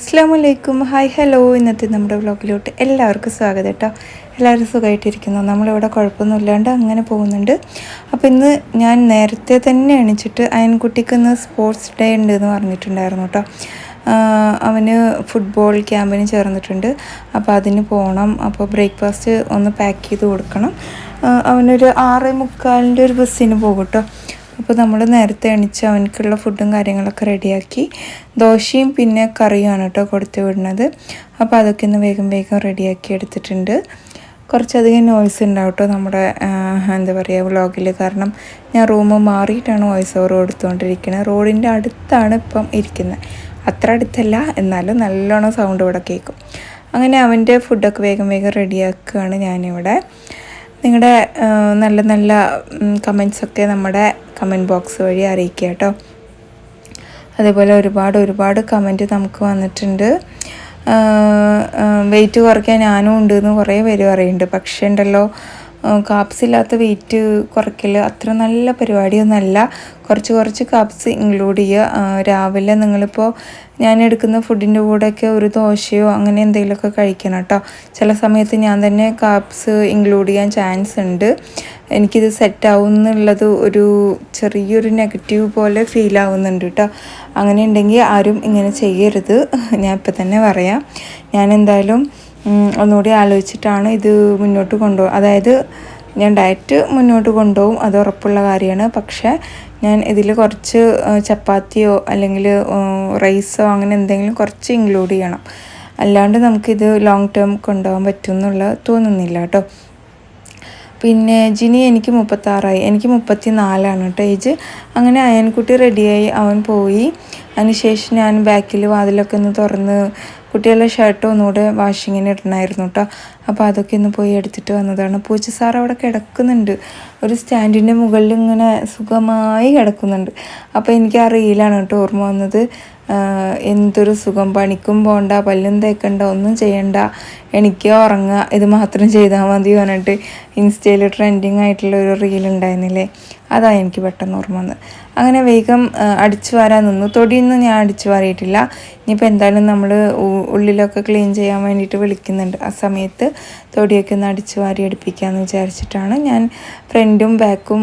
അസ്സാം വലൈക്കും hi hello ഇന്നത്തെ നമ്മുടെ വ്ളോഗിലോട്ട് എല്ലാവർക്കും സ്വാഗതം കേട്ടോ. എല്ലാവരും സുഖമായിട്ടിരിക്കുന്നു. നമ്മളിവിടെ കുഴപ്പമൊന്നുമില്ലാണ്ട് അങ്ങനെ പോകുന്നുണ്ട്. അപ്പോൾ ഇന്ന് ഞാൻ നേരത്തെ തന്നെ എണിച്ചിട്ട് അയൻകുട്ടിക്ക് ഇന്ന് സ്പോർട്സ് ഡേ ഉണ്ട് എന്ന് പറഞ്ഞിട്ടുണ്ടായിരുന്നു കേട്ടോ. അവന് ഫുട്ബോൾ ക്യാമ്പിന് ചേർന്നിട്ടുണ്ട്. അപ്പോൾ അതിന് പോകണം അപ്പോൾ ബ്രേക്ക്ഫാസ്റ്റ് ഒന്ന് പാക്ക് ചെയ്ത് കൊടുക്കണം. അവനൊരു ആറ് മുക്കാലിന്റെ ഒരു ബസ്സിന് പോകും കേട്ടോ. അപ്പോൾ നമ്മൾ നേരത്തെ എണിച്ച് അവനക്കുള്ള ഫുഡും കാര്യങ്ങളൊക്കെ റെഡിയാക്കി ദോശയും പിന്നെ കറിയുമാണ് കേട്ടോ കൊടുത്തു വിടുന്നത്. അപ്പോൾ അതൊക്കെ ഒന്ന് വേഗം വേഗം റെഡിയാക്കി എടുത്തിട്ടുണ്ട്. കുറച്ചധികം നോയ്സ് ഉണ്ടാവും നമ്മുടെ എന്താ പറയുക വ്ളോഗിൽ കാരണം ഞാൻ റൂം മാറിയിട്ടാണ് വോയിസ് ഓവർ കൊടുത്തുകൊണ്ടിരിക്കുന്നത് റോഡിന്റെ അടുത്താണ് ഇപ്പം ഇരിക്കുന്നത്. അത്ര അടുത്തല്ല എന്നാലും നല്ലോണം സൗണ്ട് ഇവിടെ കേൾക്കും. അങ്ങനെ അവന്റെ ഫുഡൊക്കെ വേഗം വേഗം റെഡിയാക്കുകയാണ് ഞാനിവിടെ. നിങ്ങളുടെ നല്ല നല്ല കമൻസൊക്കെ നമ്മുടെ കമന്റ് ബോക്സ് വഴി അറിയിക്കുക കേട്ടോ. അതേപോലെ ഒരുപാട് ഒരുപാട് കമന്റ് നമുക്ക് വന്നിട്ടുണ്ട്. വെയിറ്റ് കുറയ്ക്കാൻ ഞാനും ഉണ്ട് എന്ന് കുറേ പേര് പറയുന്നുണ്ട്. പക്ഷേ ഉണ്ടല്ലോ കാപ്സ് ഇല്ലാത്ത വെയിറ്റ് കുറയ്ക്കൽ അത്ര നല്ല പരിപാടിയൊന്നുമല്ല കുറച്ച് കുറച്ച് കപ്സ് ഇൻക്ലൂഡ് ചെയ്യുക. രാവിലെ നിങ്ങളിപ്പോൾ ഞാൻ എടുക്കുന്ന ഫുഡിന്റെ കൂടെയൊക്കെ ഒരു ദോശയോ അങ്ങനെ എന്തെങ്കിലുമൊക്കെ കഴിക്കണം കേട്ടോ. ചില സമയത്ത് ഞാൻ തന്നെ കാപ്സ് ഇൻക്ലൂഡ് ചെയ്യാൻ ചാൻസ് ഉണ്ട്. എനിക്കിത് സെറ്റാവും എന്നുള്ളത് ഒരു ചെറിയൊരു നെഗറ്റീവ് പോലെ ഫീൽ ആവുന്നുണ്ട് കേട്ടോ. അങ്ങനെ ഉണ്ടെങ്കിൽ ആരും ഇങ്ങനെ ചെയ്യരുത്. ഞാൻ ഇപ്പം തന്നെ പറയാം. ഞാൻ എന്തായാലും ഒന്നുകൂടി ആലോചിച്ചിട്ടാണ് ഇത് മുന്നോട്ട് കൊണ്ടുപോകുക അതായത് ഞാൻ ഡയറ്റ് മുന്നോട്ട് കൊണ്ടുപോകും അത് ഉറപ്പുള്ള കാര്യമാണ്. പക്ഷേ ഞാൻ ഇതിൽ കുറച്ച് ചപ്പാത്തിയോ അല്ലെങ്കിൽ റൈസോ അങ്ങനെ എന്തെങ്കിലും കുറച്ച് ഇൻക്ലൂഡ് ചെയ്യണം. അല്ലാണ്ട് നമുക്കിത് ലോങ് ടേം കൊണ്ടുപോകാൻ പറ്റും എന്നുള്ള തോന്നുന്നില്ല കേട്ടോ. പിന്നെ ജിനി എനിക്ക് മുപ്പത്താറായി. എനിക്ക് മുപ്പത്തി നാലാണ് കേട്ടോ ഏജ് അങ്ങനെ അയൻകുട്ടി റെഡിയായി അവൻ പോയി. അതിനുശേഷം ഞാൻ ബാക്കിൽ വാതിലൊക്കെ ഒന്ന് തുറന്ന് കുട്ടികളുടെ ഷർട്ട് ഒന്നുകൂടെ വാഷിങ്ങിന് ഇടണമായിരുന്നു കേട്ടോ. അപ്പോൾ അതൊക്കെ ഒന്ന് പോയി എടുത്തിട്ട് വന്നതാണ്. പൂച്ച സാർ അവിടെ കിടക്കുന്നുണ്ട്. ഒരു സ്റ്റാൻഡിന്റെ മുകളിൽ ഇങ്ങനെ സുഖമായി കിടക്കുന്നുണ്ട്. അപ്പോൾ എനിക്ക് ആ റീലാണ് കേട്ടോ ഓർമ്മ വന്നത്. എന്തൊരു സുഖം. പണിക്കും പോണ്ട പല്ലും തേക്കണ്ട ഒന്നും ചെയ്യണ്ട. എനിക്ക് ഉറങ്ങുക. ഇത് മാത്രം ചെയ്താൽ മതി പറഞ്ഞിട്ട് ഇൻസ്റ്റയിൽ ട്രെൻഡിങ് ആയിട്ടുള്ള ഒരു റീൽ ഉണ്ടായിരുന്നില്ലേ? അതാണ് എനിക്ക് പെട്ടെന്ന് ഓർമ്മ വന്നത്. അങ്ങനെ വേഗം അടിച്ചു വാരാൻ നിന്നു. തൊടിയൊന്നും ഞാൻ അടിച്ചു വാരിയിട്ടില്ല. ഇനിയിപ്പോൾ എന്തായാലും നമ്മൾ ഉള്ളിലൊക്കെ ക്ലീൻ ചെയ്യാൻ വേണ്ടിയിട്ട് വിളിക്കുന്നുണ്ട്. ആ സമയത്ത് തൊടിയൊക്കെ ഒന്ന് അടിച്ചു വാരി അടുപ്പിക്കാമെന്ന് വിചാരിച്ചിട്ടാണ് ഞാൻ ഫ്രണ്ടും ബാക്കും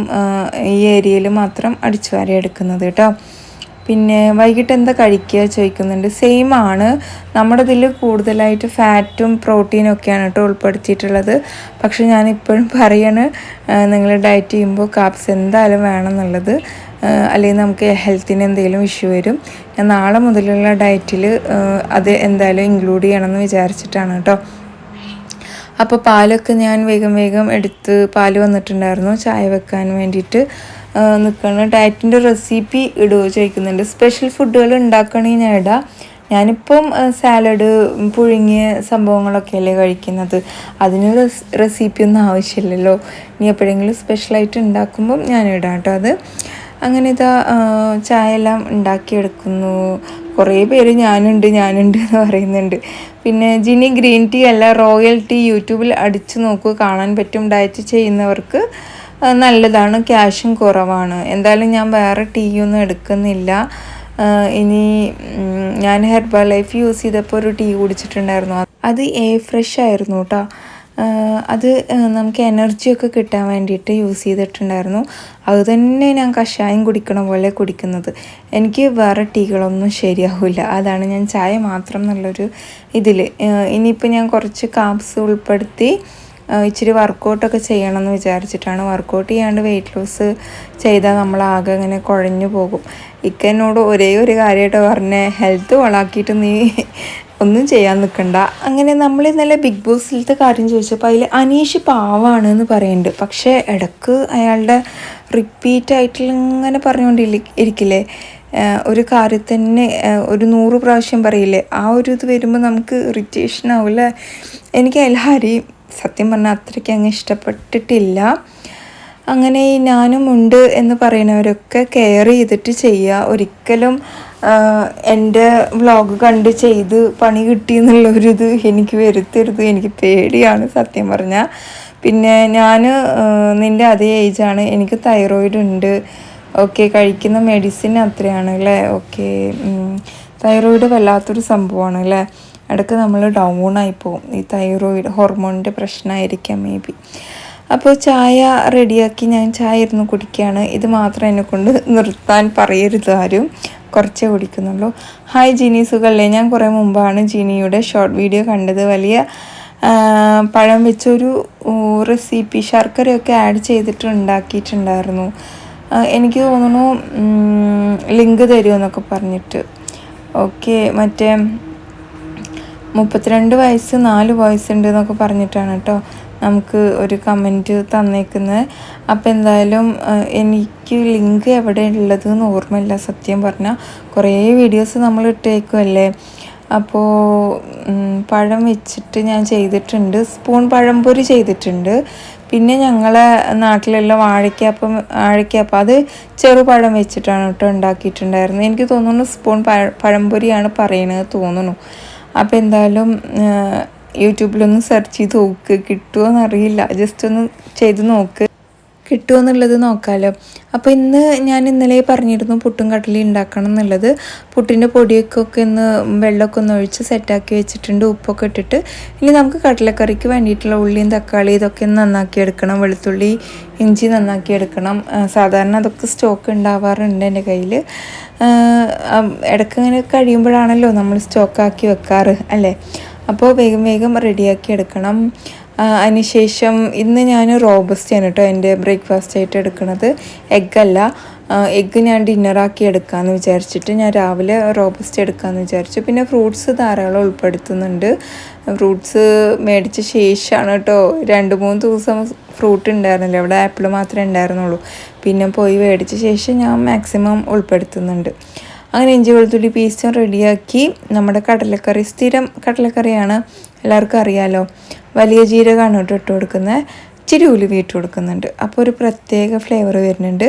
ഈ ഏരിയയിൽ മാത്രം അടിച്ചു വാരി എടുക്കുന്നത് കേട്ടോ. പിന്നെ വൈകിട്ട് എന്താ കഴിക്കുക ചോദിക്കുന്നുണ്ട്. സെയിം ആണ്. നമ്മുടെ ഇതിൽ കൂടുതലായിട്ട് ഫാറ്റും പ്രോട്ടീനും ഒക്കെയാണ് കേട്ടോ ഉൾപ്പെടുത്തിയിട്ടുള്ളത്. പക്ഷെ ഞാൻ ഇപ്പോഴും പറയാണ് നിങ്ങൾ ഡയറ്റ് ചെയ്യുമ്പോൾ കാപ്സ് എന്തായാലും വേണം എന്നുള്ളത്. അല്ലെങ്കിൽ നമുക്ക് ഹെൽത്തിന് എന്തെങ്കിലും ഇഷ്യൂ വരും ഞാൻ നാളെ മുതലുള്ള ഡയറ്റിൽ അത് എന്തായാലും ഇൻക്ലൂഡ് ചെയ്യണമെന്ന് വിചാരിച്ചിട്ടാണ് കേട്ടോ. അപ്പോൾ പാലൊക്കെ ഞാൻ വേഗം വേഗം എടുത്ത് പാൽ വന്നിട്ടുണ്ടായിരുന്നു ചായ വെക്കാൻ വേണ്ടിയിട്ട്. നിൽക്കണം ഡയറ്റിന്റെ റെസിപ്പി ഇടുകയോ ചോദിക്കുന്നുണ്ട്. സ്പെഷ്യൽ ഫുഡുകൾ ഉണ്ടാക്കണമെങ്കിൽ ഞാൻ ഇടാം. ഞാനിപ്പം സാലഡ് പുഴുങ്ങിയ സംഭവങ്ങളൊക്കെ അല്ലേ കഴിക്കുന്നത്. അതിന് റെസിപ്പി ഒന്നും ആവശ്യമില്ലല്ലോ. ഇനി എപ്പോഴെങ്കിലും സ്പെഷ്യലായിട്ട് ഉണ്ടാക്കുമ്പം ഞാൻ ഇടാം കേട്ടോ അത്. അങ്ങനെ ഇതാ ചായ എല്ലാം ഉണ്ടാക്കിയെടുക്കുന്നു. കുറേ പേര് ഞാനുണ്ട് ഞാനുണ്ട് എന്ന് പറയുന്നുണ്ട്. പിന്നെ ജിനി ഗ്രീൻ ടീ അല്ല റോയൽ ടീ യൂട്യൂബിൽ അടിച്ച് നോക്കൂ കാണാൻ പറ്റും ഡയറ്റ് ചെയ്യുന്നവർക്ക് നല്ലതാണ് ക്യാഷും കുറവാണ്. എന്തായാലും ഞാൻ വേറെ ടീയൊന്നും എടുക്കുന്നില്ല. ഇനി ഞാൻ ഹെർബൽ ലൈഫ് യൂസ് ചെയ്തപ്പോൾ ഒരു ടീ കുടിച്ചിട്ടുണ്ടായിരുന്നു. അത് എ ഫ്രഷ് ആയിരുന്നു കേട്ടോ. അത് നമുക്ക് എനർജിയൊക്കെ കിട്ടാൻ വേണ്ടിയിട്ട് യൂസ് ചെയ്തിട്ടുണ്ടായിരുന്നു. അതുതന്നെ ഞാൻ കഷായം കുടിക്കണ പോലെ കുടിക്കുന്നത്. എനിക്ക് വേറെ ടീകളൊന്നും ശരിയാവില്ല അതാണ് ഞാൻ ചായ മാത്രം എന്നുള്ളൊരു ഇതിൽ ഇനിയിപ്പോൾ ഞാൻ കുറച്ച് കാപ്സ് ഉൾപ്പെടുത്തി ഇച്ചിരി വർക്കൗട്ടൊക്കെ ചെയ്യണം എന്ന് വിചാരിച്ചിട്ടാണ്. വർക്കൗട്ട് ചെയ്യാണ്ട് വെയിറ്റ് ലോസ് ചെയ്താൽ നമ്മൾ ആകെ ഇങ്ങനെ കുഴഞ്ഞു പോകും. ഇക്ക എന്നോട് ഒരേ ഒരു കാര്യമായിട്ട് പറഞ്ഞേ ഹെൽത്ത് വളാക്കിയിട്ട് നീ ഒന്നും ചെയ്യാൻ നിൽക്കണ്ട അങ്ങനെ നമ്മൾ ഇന്നലെ ബിഗ് ബോസിലത്തെ കാര്യം ചോദിച്ചപ്പോൾ അതിൽ അനീഷ് പാവാണ് എന്ന് പറയുന്നുണ്ട് പക്ഷേ ഇടയ്ക്ക് അയാളുടെ റിപ്പീറ്റ് ആയിട്ടുള്ള ഇങ്ങനെ പറഞ്ഞുകൊണ്ടില്ല ഇരിക്കില്ലേ? ഒരു കാര്യത്തന്നെ ഒരു നൂറ് പ്രാവശ്യം പറയില്ലേ? ആ ഒരു ഇത് വരുമ്പോൾ നമുക്ക് ഇറിറ്റേഷൻ ആവില്ല? എനിക്ക് എല്ലാവരെയും സത്യം പറഞ്ഞാൽ അത്രയ്ക്ക് അങ്ങ് ഇഷ്ടപ്പെട്ടിട്ടില്ല. അങ്ങനെ ഞാനും ഉണ്ട് എന്ന് പറയുന്നവരൊക്കെ കെയർ ചെയ്തിട്ട് ചെയ്യുക ഒരിക്കലും എന്റെ വ്ളോഗ് കണ്ട് ചെയ്ത് പണി കിട്ടി എന്നുള്ളൊരിത് എനിക്ക് വരുത്തരുത് എനിക്ക് പേടിയാണ് സത്യം പറഞ്ഞാൽ പിന്നെ ഞാൻ നിന്റെ അതേ ഏജാണ് എനിക്ക് തൈറോയിഡ് ഉണ്ട് ഓക്കെ കഴിക്കുന്ന മെഡിസിൻ അത്രയാണ് അല്ലേ? ഓക്കെ തൈറോയിഡ് വല്ലാത്തൊരു സംഭവമാണ് അല്ലേ? ഇടയ്ക്ക് നമ്മൾ ഡൗൺ ആയി പോകും ഈ തൈറോയിഡ് ഹോർമോണിന്റെ പ്രശ്നമായിരിക്കാം മേ ബി അപ്പോൾ ചായ റെഡിയാക്കി ഞാൻ ചായ ഇരുന്ന് കുടിക്കുകയാണ്. ഇത് മാത്രം എന്നെ കൊണ്ട് നിർത്താൻ പറയരുത് ആരും. കുറച്ചേ കുടിക്കുന്നുള്ളൂ. ഹായ് ജിനി സുഖല്ലേ? ഞാൻ കുറേ മുമ്പാണ് ജിനിയുടെ ഷോർട്ട് വീഡിയോ കണ്ടത്. വലിയ പഴം വെച്ചൊരു റെസിപ്പി ശർക്കരയൊക്കെ ആഡ് ചെയ്തിട്ട് ഉണ്ടാക്കിയിട്ടുണ്ടായിരുന്നു എനിക്ക് തോന്നുന്നു ലിങ്ക് തരുമെന്നൊക്കെ പറഞ്ഞിട്ട്. ഓക്കെ മറ്റേ മുപ്പത്തിരണ്ട് വയസ്സ് നാല് വയസ്സുണ്ട് എന്നൊക്കെ പറഞ്ഞിട്ടാണ് കേട്ടോ. നമുക്ക് ഒരു കമന്റ് തന്നേക്കുന്നത് അപ്പോൾ എന്തായാലും എനിക്ക് ലിങ്ക് എവിടെ ഉള്ളതെന്ന് ഓർമ്മയില്ല സത്യം പറഞ്ഞാൽ കുറേ വീഡിയോസ് നമ്മൾ ഇട്ടേക്കുമല്ലേ അപ്പോൾ പഴം വെച്ചിട്ട് ഞാൻ ചെയ്തിട്ടുണ്ട്. സ്പൂൺ പഴംപൊരി ചെയ്തിട്ടുണ്ട്. പിന്നെ ഞങ്ങളെ നാട്ടിലുള്ള വാഴയ്ക്കപ്പം വാഴയ്ക്കപ്പം അത് ചെറുപഴം വെച്ചിട്ടാണ് കേട്ടോ ഉണ്ടാക്കിയിട്ടുണ്ടായിരുന്നത് എനിക്ക് തോന്നുന്നു സ്പൂൺ പഴ പഴംപൊരിയാണ് പറയണത് തോന്നുന്നു. അപ്പോൾ എന്തായാലും യൂട്യൂബിലൊന്ന് സെർച്ച് ചെയ്ത് നോക്ക് കിട്ടുമോ എന്നറിയില്ല ജസ്റ്റ് ഒന്ന് ചെയ്ത് നോക്ക്. കിട്ടുമോ എന്നുള്ളത് നോക്കാമല്ലോ അപ്പോൾ ഇന്ന് ഞാൻ ഇന്നലെ പറഞ്ഞിരുന്നു പുട്ടും കടലി ഉണ്ടാക്കണം എന്നുള്ളത്. പുട്ടിന്റെ പൊടിയൊക്കെ ഒന്ന് വെള്ളമൊക്കെ ഒന്ന് ഒഴിച്ച് സെറ്റാക്കി വെച്ചിട്ടുണ്ട് ഉപ്പൊക്കെ ഇട്ടിട്ട്. ഇനി നമുക്ക് കടലക്കറിക്ക് വേണ്ടിയിട്ടുള്ള ഉള്ളിയും തക്കാളി ഇതൊക്കെ നന്നാക്കി എടുക്കണം. വെളുത്തുള്ളി ഇഞ്ചി നന്നാക്കി എടുക്കണം. സാധാരണ അതൊക്കെ സ്റ്റോക്ക് ഉണ്ടാവാറുണ്ട് എന്റെ കയ്യിൽ. ഇടയ്ക്ക് ഇങ്ങനെ കഴിയുമ്പോഴാണല്ലോ നമ്മൾ സ്റ്റോക്കാക്കി വെക്കാറ് അല്ലേ? അപ്പോൾ വേഗം വേഗം റെഡിയാക്കി എടുക്കണം. അതിനുശേഷം ഇന്ന് ഞാൻ റോബസ്റ്റ് റോബസ്റ്റാണ് കേട്ടോ എന്റെ ബ്രേക്ക്ഫാസ്റ്റ് ആയിട്ട് എടുക്കുന്നത്. എഗ്ഗല്ല എഗ്ഗ് ഞാൻ ഡിന്നറാക്കി എടുക്കാമെന്ന് വിചാരിച്ചിട്ട് ഞാൻ രാവിലെ റോബസ്റ്റ് എടുക്കാമെന്ന് വിചാരിച്ചു. പിന്നെ ഫ്രൂട്ട്സ് ധാരാളം ഉൾപ്പെടുത്തുന്നുണ്ട്. ഫ്രൂട്ട്സ് മേടിച്ച ശേഷമാണ് കേട്ടോ രണ്ട് മൂന്ന് ദിവസം ഫ്രൂട്ട് ഉണ്ടായിരുന്നില്ല. ഇവിടെ ആപ്പിൾ മാത്രമേ ഉണ്ടായിരുന്നുള്ളൂ. പിന്നെ പോയി മേടിച്ച ശേഷം ഞാൻ മാക്സിമം ഉൾപ്പെടുത്തുന്നുണ്ട്. അങ്ങനെ ഇഞ്ചി വെളുത്തുള്ളി പേസ്റ്റും റെഡിയാക്കി നമ്മുടെ കടലക്കറി സ്ഥിരം കടലക്കറിയാണ് എല്ലാവർക്കും അറിയാലോ. വലിയ ജീരകമാണ് കേട്ടോ ഇട്ട് കൊടുക്കുന്നത്. ഇച്ചിരി ഉലുവി ഇട്ട് കൊടുക്കുന്നുണ്ട്. അപ്പോൾ ഒരു പ്രത്യേക ഫ്ലേവർ വരുന്നുണ്ട്.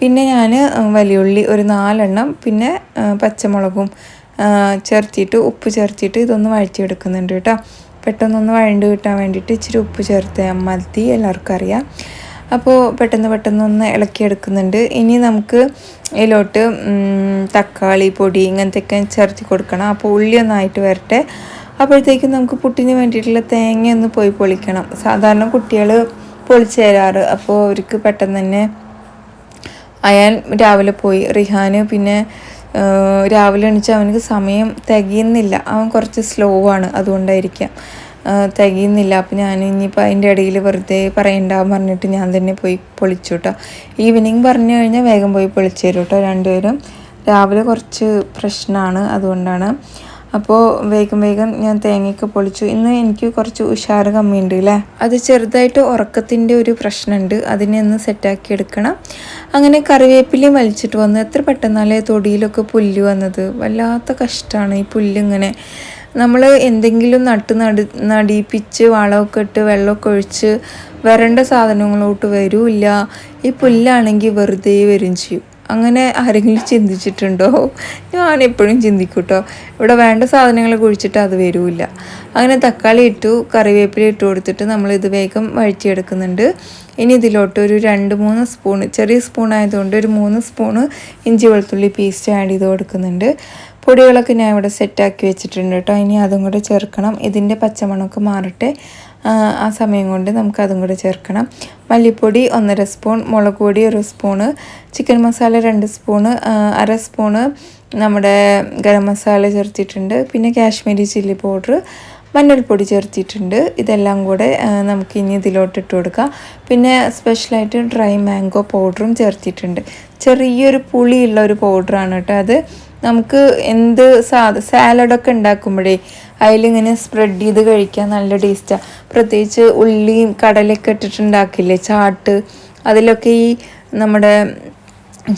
പിന്നെ ഞാൻ വലിയുള്ളി ഒരു നാലെണ്ണം പിന്നെ പച്ചമുളകും ചേർത്തിയിട്ട് ഉപ്പ് ചേർത്തിട്ട് ഇതൊന്ന് വഴറ്റിയെടുക്കുന്നുണ്ട് കേട്ടോ. പെട്ടെന്നൊന്ന് വഴണ്ട് കിട്ടാൻ വേണ്ടിയിട്ട് ഇച്ചിരി ഉപ്പ് ചേർത്ത് മതി. എല്ലാവർക്കും അറിയാം. അപ്പോൾ പെട്ടെന്ന് പെട്ടെന്ന് ഒന്ന് ഇളക്കിയെടുക്കുന്നുണ്ട്. ഇനി നമുക്ക് ഇതിലോട്ട് തക്കാളി പൊടി ഇങ്ങനത്തെയൊക്കെ ചേർത്തി കൊടുക്കണം. അപ്പോൾ ഉള്ളി ഒന്നായിട്ട് വരട്ടെ. അപ്പോഴത്തേക്കും നമുക്ക് പുട്ടിന് വേണ്ടിയിട്ടുള്ള തേങ്ങ ഒന്ന് പോയി പൊളിക്കണം. സാധാരണ കുട്ടികൾ പൊളിച്ചു തരാറ്. അപ്പോൾ അവർക്ക് പെട്ടെന്ന് തന്നെ അയാൻ രാവിലെ പോയി. റിഹാന് പിന്നെ രാവിലെ എണീച്ച് അവനക്ക് സമയം തികയുന്നില്ല. അവൻ കുറച്ച് സ്ലോ ആണ് അതുകൊണ്ടായിരിക്കാം. തികയുന്നില്ല. അപ്പം ഞാൻ ഇനിയിപ്പോൾ അതിന്റെ ഇടയിൽ വെറുതെ പറയണ്ടാവും പറഞ്ഞിട്ട് ഞാൻ തന്നെ പോയി പൊളിച്ചു കേട്ടോ ഈവനിങ് പറഞ്ഞു കഴിഞ്ഞാൽ വേഗം പോയി പൊളിച്ചു തരും കേട്ടോ രണ്ടുപേരും. രാവിലെ കുറച്ച് പ്രശ്നമാണ് അതുകൊണ്ടാണ്. അപ്പോൾ വേഗം വേഗം ഞാൻ തേങ്ങയൊക്കെ പൊളിച്ചു. ഇന്ന് എനിക്ക് കുറച്ച് ഉഷാറ് കമ്മിയുണ്ട് അല്ലേ അത് ചെറുതായിട്ട് ഉറക്കത്തിന്റെ ഒരു പ്രശ്നമുണ്ട് അതിനെ ഒന്ന് സെറ്റാക്കി എടുക്കണം. അങ്ങനെ കറിവേപ്പിലയും വലിച്ചിട്ട് വന്നു. എത്ര പെട്ടെന്നാലേ തൊടിയിലൊക്കെ പുല്ല് വന്നത്? വല്ലാത്ത കഷ്ടമാണ് ഈ പുല്ലിങ്ങനെ. നമ്മൾ എന്തെങ്കിലും നട്ട് നടി നടിപ്പിച്ച് വളമൊക്കെ ഇട്ട് വെള്ളമൊക്കെ ഒഴിച്ച് വരേണ്ട സാധനങ്ങളോട്ട് വരില്ല. ഈ പുല്ലാണെങ്കിൽ വെറുതെ വരും ചെയ്യും. അങ്ങനെ ആരെങ്കിലും ചിന്തിച്ചിട്ടുണ്ടോ? ഞാൻ എപ്പോഴും ചിന്തിക്കും കേട്ടോ ഇവിടെ വേണ്ട സാധനങ്ങൾ കുഴിച്ചിട്ട് അത് വരില്ല. അങ്ങനെ തക്കാളി ഇട്ടു കറിവേപ്പില ഇട്ട് കൊടുത്തിട്ട് നമ്മൾ ഇത് വേഗം വഴറ്റിയെടുക്കുന്നുണ്ട്. ഇനി ഇതിലോട്ട് ഒരു രണ്ട് മൂന്ന് സ്പൂൺ ചെറിയ സ്പൂൺ ആയതുകൊണ്ട് ഒരു മൂന്ന് സ്പൂണ് ഇഞ്ചി വെളുത്തുള്ളി പേസ്റ്റ് ആഡ് ചെയ്ത് കൊടുക്കുന്നുണ്ട്. പൊടികളൊക്കെ ഞാൻ ഇവിടെ സെറ്റാക്കി വെച്ചിട്ടുണ്ട് കേട്ടോ. ഇനി അതും കൂടെ ചേർക്കണം. ഇതിന്റെ പച്ചമണമൊക്കെ മാറട്ടെ. ആ സമയം കൊണ്ട് നമുക്ക് അതും കൂടെ ചേർക്കണം. മല്ലിപ്പൊടി ഒന്നര സ്പൂൺ മുളക് പൊടി ഒരു സ്പൂണ് ചിക്കൻ മസാല രണ്ട് സ്പൂണ് അര സ്പൂണ് നമ്മുടെ ഗരം മസാല ചേർത്തിട്ടുണ്ട്. പിന്നെ കാശ്മീരി ചില്ലി പൗഡർ മഞ്ഞൾപ്പൊടി ചേർത്തിട്ടുണ്ട്. ഇതെല്ലാം കൂടെ നമുക്ക് ഇനി ഇതിലോട്ട് ഇട്ട് കൊടുക്കാം. പിന്നെ സ്പെഷ്യലായിട്ട് ഡ്രൈ മാംഗോ പൗഡറും ചേർത്തിട്ടുണ്ട്. ചെറിയൊരു പുളിയുള്ള ഒരു പൗഡറാണ് കേട്ടോ അത്. നമുക്ക് എന്ത് സാധ സാലഡൊക്കെ ഉണ്ടാക്കുമ്പോഴേ അതിലിങ്ങനെ സ്പ്രെഡ് ചെയ്ത് കഴിക്കാൻ നല്ല ടേസ്റ്റാണ് പ്രത്യേകിച്ച് ഉള്ളിയും കടലൊക്കെ ഇട്ടിട്ടുണ്ടാക്കില്ലേ ചാട്ട് അതിലൊക്കെ ഈ നമ്മുടെ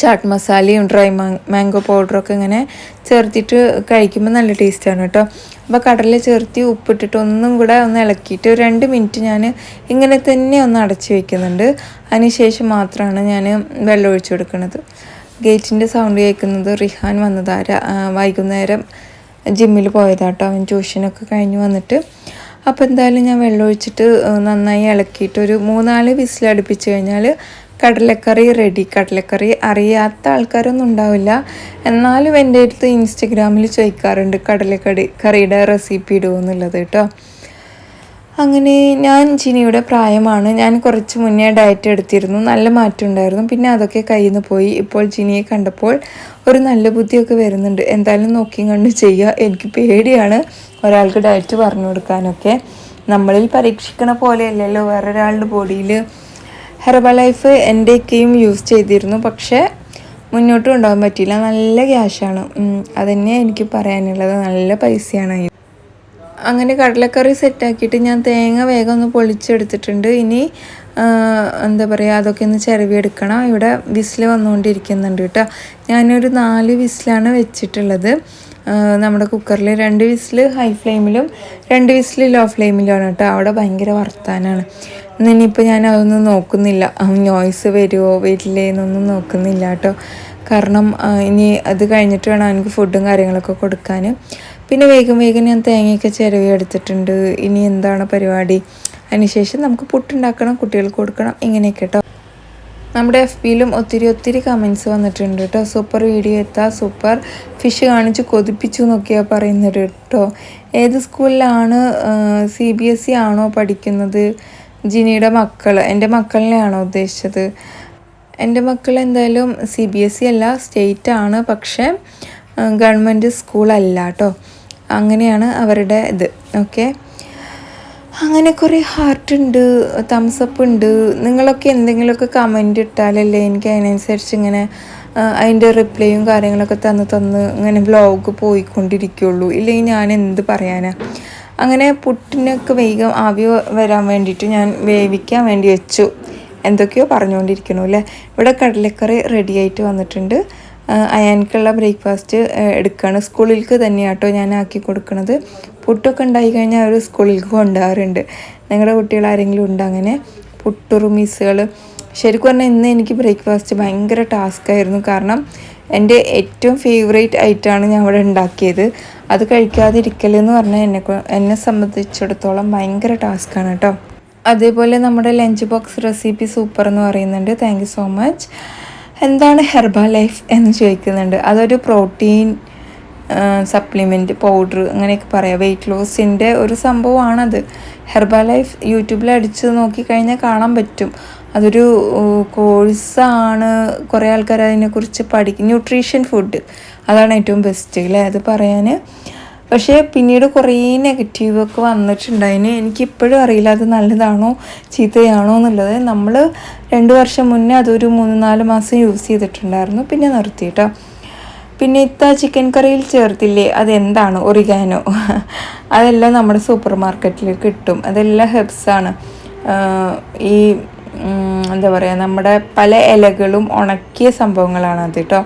ചാട്ട് മസാലയും ഡ്രൈ മാംഗോ പൗഡറൊക്കെ ഇങ്ങനെ ചേർത്തിട്ട് കഴിക്കുമ്പോൾ നല്ല ടേസ്റ്റാണ് കേട്ടോ. അപ്പോൾ കടല ചേർത്തി ഉപ്പിട്ടിട്ട് ഒന്നും കൂടെ ഒന്ന് ഇളക്കിയിട്ട് ഒരു രണ്ട് മിനിറ്റ് ഞാൻ ഇങ്ങനെ തന്നെ ഒന്ന് അടച്ച് വയ്ക്കുന്നുണ്ട് അതിനുശേഷം മാത്രമാണ് ഞാൻ വെള്ളം ഒഴിച്ചു കൊടുക്കുന്നത്. ഗേറ്റിന്റെ സൗണ്ട് കേൾക്കുന്നത് റിഹാൻ വന്നതാര വൈകുന്നേരം ജിമ്മിൽ പോയതാട്ടോ അവൻ ട്യൂഷനൊക്കെ കഴിഞ്ഞ് വന്നിട്ട്. അപ്പോൾ എന്തായാലും ഞാൻ വെള്ളം ഒഴിച്ചിട്ട് നന്നായി ഇളക്കിയിട്ട് ഒരു മൂന്നാൽ വിസിൽ അടുപ്പിച്ച് കഴിഞ്ഞാൽ കടലക്കറി റെഡി കടലക്കറി അറിയാത്ത ആൾക്കാരൊന്നും ഉണ്ടാവില്ല. എന്നാലും എന്റെ അടുത്ത് ഇൻസ്റ്റഗ്രാമിൽ ചോദിക്കാറുണ്ട് കടലക്കറി കറിയുടെ റെസിപ്പി ഇടുമെന്നുള്ളത് കേട്ടോ. അങ്ങനെ ഞാൻ ജിനിയുടെ പ്രായമാണ്. ഞാൻ കുറച്ച് മുന്നേ ഡയറ്റ് എടുത്തിരുന്നു. നല്ല മാറ്റം ഉണ്ടായിരുന്നു. പിന്നെ അതൊക്കെ കയ്യിൽ നിന്ന് പോയി. ഇപ്പോൾ ജിനിയെ കണ്ടപ്പോൾ ഒരു നല്ല ബുദ്ധിയൊക്കെ വരുന്നുണ്ട്. എന്തായാലും നോക്കിയും കണ്ട് ചെയ്യുക. എനിക്ക് പേടിയാണ് ഒരാൾക്ക് ഡയറ്റ് പറഞ്ഞു കൊടുക്കാനൊക്കെ. നമ്മളിൽ പരീക്ഷിക്കണ പോലെയല്ലല്ലോ വേറൊരാളുടെ ബോഡിയിൽ ഹെർബൽ ലൈഫ് എന്റെയൊക്കെയും യൂസ് ചെയ്തിരുന്നു പക്ഷേ മുന്നോട്ട് കൊണ്ടുപോകാൻ പറ്റിയില്ല. നല്ല ക്യാഷാണ്. അതന്നെ എനിക്ക് പറയാനുള്ളത്. നല്ല പൈസയാണ്. അങ്ങനെ കടലക്കറി സെറ്റാക്കിയിട്ട് ഞാൻ തേങ്ങ വേഗം ഒന്ന് പൊളിച്ചെടുത്തിട്ടുണ്ട്. ഇനി എന്താ പറയുക അതൊക്കെ ഒന്ന് ചിരവിയെടുക്കണം. ഇവിടെ വിസിൽ വന്നുകൊണ്ടിരിക്കുന്നുണ്ട് കേട്ടോ. ഞാനൊരു നാല് വിസിലാണ് വെച്ചിട്ടുള്ളത്. നമ്മുടെ കുക്കറിൽ രണ്ട് വിസിൽ ഹൈ ഫ്ലെയിമിലും രണ്ട് വിസിൽ ലോ ഫ്ലെയിമിലുമാണ് കേട്ടോ. അവിടെ ഭയങ്കര വർത്താനാണ്. ഇനിയിപ്പോൾ ഞാൻ അതൊന്നും നോക്കുന്നില്ല. നോയ്സ് വരുമോ വരില്ലേ എന്നൊന്നും നോക്കുന്നില്ല കേട്ടോ. കാരണം ഇനി അത് കഴിഞ്ഞിട്ട് വേണം എനിക്ക് ഫുഡും കാര്യങ്ങളൊക്കെ കൊടുക്കാൻ പിന്നെ വേഗം വേഗം ഞാൻ തേങ്ങയൊക്കെ ചിരവി എടുത്തിട്ടുണ്ട്. ഇനി എന്താണ് പരിപാടി? അതിനുശേഷം നമുക്ക് പുട്ടുണ്ടാക്കണം കുട്ടികൾക്ക് കൊടുക്കണം ഇങ്ങനെയൊക്കെ കേട്ടോ. നമ്മുടെ എഫ് ബിയിലും ഒത്തിരി ഒത്തിരി കമൻസ് വന്നിട്ടുണ്ട് കേട്ടോ സൂപ്പർ വീഡിയോ എത്താ സൂപ്പർ ഫിഷ് കാണിച്ച് കൊതിപ്പിച്ചു എന്നൊക്കെയാണ് പറയുന്നത് കേട്ടോ ഏത് സ്കൂളിലാണ് സി ബി എസ് ഇ ആണോ പഠിക്കുന്നത്? ജിനിയുടെ മക്കൾ എന്റെ മക്കളിനെയാണോ ഉദ്ദേശിച്ചത്? എന്റെ മക്കൾ എന്തായാലും സി ബി എസ് ഇ അല്ല സ്റ്റേറ്റ് ആണ് പക്ഷേ ഗവൺമെന്റ് സ്കൂളല്ല കേട്ടോ അങ്ങനെയാണ് അവരുടെ ഇത്. ഓക്കെ? അങ്ങനെ കുറേ ഹാർട്ട് ഉണ്ട് തംസപ്പ് ഉണ്ട്. നിങ്ങളൊക്കെ എന്തെങ്കിലുമൊക്കെ കമന്റ് ഇട്ടാലല്ലേ എനിക്ക് അതിനനുസരിച്ച് ഇങ്ങനെ അതിന്റെ റിപ്ലൈയും കാര്യങ്ങളൊക്കെ തന്ന് തന്ന് ഇങ്ങനെ വ്ലോഗ് പോയിക്കൊണ്ടിരിക്കുകയുള്ളൂ ഇല്ലെങ്കിൽ ഞാൻ എന്ത് പറയാനാ? അങ്ങനെ പുട്ടിനൊക്കെ വേഗം ആവി വരാൻ വേണ്ടിയിട്ട് ഞാൻ വേവിക്കാൻ വേണ്ടി വെച്ചു. എന്തൊക്കെയോ പറഞ്ഞുകൊണ്ടിരിക്കണു അല്ലേ? ഇവിടെ കടലക്കറി റെഡി ആയിട്ട് വന്നിട്ടുണ്ട്. അയാൻക്കുള്ള ബ്രേക്ക്ഫാസ്റ്റ് എടുക്കുകയാണ് സ്കൂളിലേക്ക് തന്നെയാട്ടോ ഞാൻ ആക്കി കൊടുക്കുന്നത് പുട്ടൊക്കെ ഉണ്ടായി കഴിഞ്ഞാൽ അവർ സ്കൂളിലേക്ക് കൊണ്ടുപോകാറുണ്ട്. നിങ്ങളുടെ കുട്ടികൾ ആരെങ്കിലും ഉണ്ട് അങ്ങനെ? പുട്ടുറുമീസുകൾ ശരിക്കും പറഞ്ഞാൽ ഇന്ന് എനിക്ക് ബ്രേക്ക്ഫാസ്റ്റ് ഭയങ്കര ടാസ്ക്കായിരുന്നു. കാരണം എന്റെ ഏറ്റവും ഫേവറേറ്റ് ആയിട്ടാണ് ഞാൻ അവിടെ ഉണ്ടാക്കിയത്. അത് കഴിക്കാതിരിക്കലെന്ന് പറഞ്ഞാൽ എന്നെ എന്നെ സംബന്ധിച്ചിടത്തോളം ഭയങ്കര ടാസ്ക്കാണ് കേട്ടോ. അതേപോലെ നമ്മുടെ ലഞ്ച് ബോക്സ് റെസിപ്പി സൂപ്പർ എന്ന് പറയുന്നുണ്ട്. Thank so much. എന്താണ് ഹെർബ ലൈഫ് എന്ന് ചോദിക്കുന്നുണ്ട്. അതൊരു പ്രോട്ടീൻ സപ്ലിമെന്റ് പൗഡർ അങ്ങനെയൊക്കെ പറയാം. വെയിറ്റ് ലോസിന്റെ ഒരു സംഭവമാണത്. ഹെർബ ലൈഫ് യൂട്യൂബിൽ അടിച്ച് നോക്കിക്കഴിഞ്ഞാൽ കാണാൻ പറ്റും. അതൊരു കോഴ്സാണ് കുറേ ആൾക്കാർ അതിനെക്കുറിച്ച് പഠിക്കും. Nutrition food. അതാണ് ഏറ്റവും ബെസ്റ്റ് അല്ലേ? അത് പറയാൻ പക്ഷേ പിന്നീട് കുറേ നെഗറ്റീവൊക്കെ വന്നിട്ടുണ്ടായിന്. എനിക്കിപ്പോഴും അറിയില്ല അത് നല്ലതാണോ ചീത്തയാണോ എന്നുള്ളത്. നമ്മൾ രണ്ട് വർഷം മുന്നേ അതൊരു മൂന്ന് നാല് മാസം യൂസ് ചെയ്തിട്ടുണ്ടായിരുന്നു. പിന്നെ നിർത്തി കേട്ടോ പിന്നെ ഇത്ത ചിക്കൻ കറിയിൽ ചേർത്തില്ലേ? അതെന്താണ്? ഒറിഗാനോ അതെല്ലാം നമ്മുടെ സൂപ്പർ മാർക്കറ്റിൽ കിട്ടും. അതെല്ലാം ഹെബ്സാണ് ഈ എന്താ പറയുക നമ്മുടെ പല ഇലകളും ഉണക്കിയ സംഭവങ്ങളാണ് അത് കേട്ടോ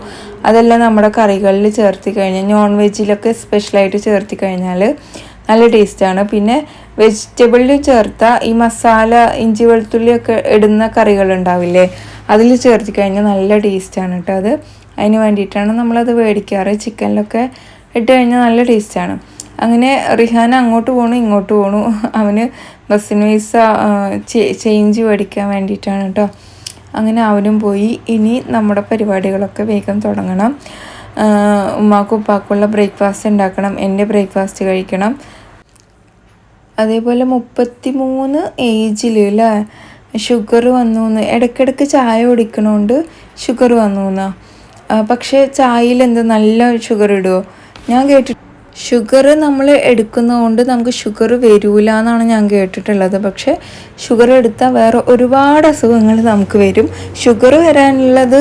അതെല്ലാം നമ്മുടെ കറികളിൽ ചേർത്തി കഴിഞ്ഞാൽ നോൺ വെജിലൊക്കെ സ്പെഷ്യലായിട്ട് ചേർത്തി കഴിഞ്ഞാൽ നല്ല ടേസ്റ്റാണ് പിന്നെ വെജിറ്റബിളിൽ ചേർത്ത ഈ മസാല ഇഞ്ചി വെളുത്തുള്ളിയൊക്കെ ഇടുന്ന കറികൾ ഉണ്ടാവില്ലേ അതിൽ ചേർത്തി കഴിഞ്ഞാൽ നല്ല ടേസ്റ്റാണ് കേട്ടോ അത്. അതിന് വേണ്ടിയിട്ടാണ് നമ്മളത് മേടിക്കാറ് ചിക്കനിലൊക്കെ ഇട്ട് കഴിഞ്ഞാൽ നല്ല ടേസ്റ്റാണ് അങ്ങനെ റിഹാന അങ്ങോട്ട് പോണു ഇങ്ങോട്ട് പോണു. അവന് ബസ്സിന് പൈസ ചേഞ്ച് മേടിക്കാൻ വേണ്ടിയിട്ടാണ് കേട്ടോ. അങ്ങനെ അവനും പോയി. ഇനി നമ്മുടെ പരിപാടികളൊക്കെ വേഗം തുടങ്ങണം. ഉമ്മാക്കും ഉപ്പാക്കുള്ള ബ്രേക്ക്ഫാസ്റ്റ് ഉണ്ടാക്കണം. എന്റെ ബ്രേക്ക്ഫാസ്റ്റ് കഴിക്കണം. അതേപോലെ മുപ്പത്തി മൂന്ന് ഏജിൽ അല്ലേ ഷുഗർ വന്നു എന്ന് ഇടയ്ക്കിടയ്ക്ക് ചായ കുടിക്കണോണ്ട് ഷുഗർ വന്നു എന്നാ പക്ഷേ ചായയിൽ എന്ത് നല്ല ഷുഗർ ഇടുമോ ഞാൻ കേട്ടിട്ട് ഷുഗർ നമ്മൾ എടുക്കുന്നതുകൊണ്ട് നമുക്ക് ഷുഗർ വരില്ല എന്നാണ് ഞാൻ കേട്ടിട്ടുള്ളത്. പക്ഷേ ഷുഗർ എടുത്താൽ വേറെ ഒരുപാട് അസുഖങ്ങൾ നമുക്ക് വരും. ഷുഗർ വരാനുള്ളത്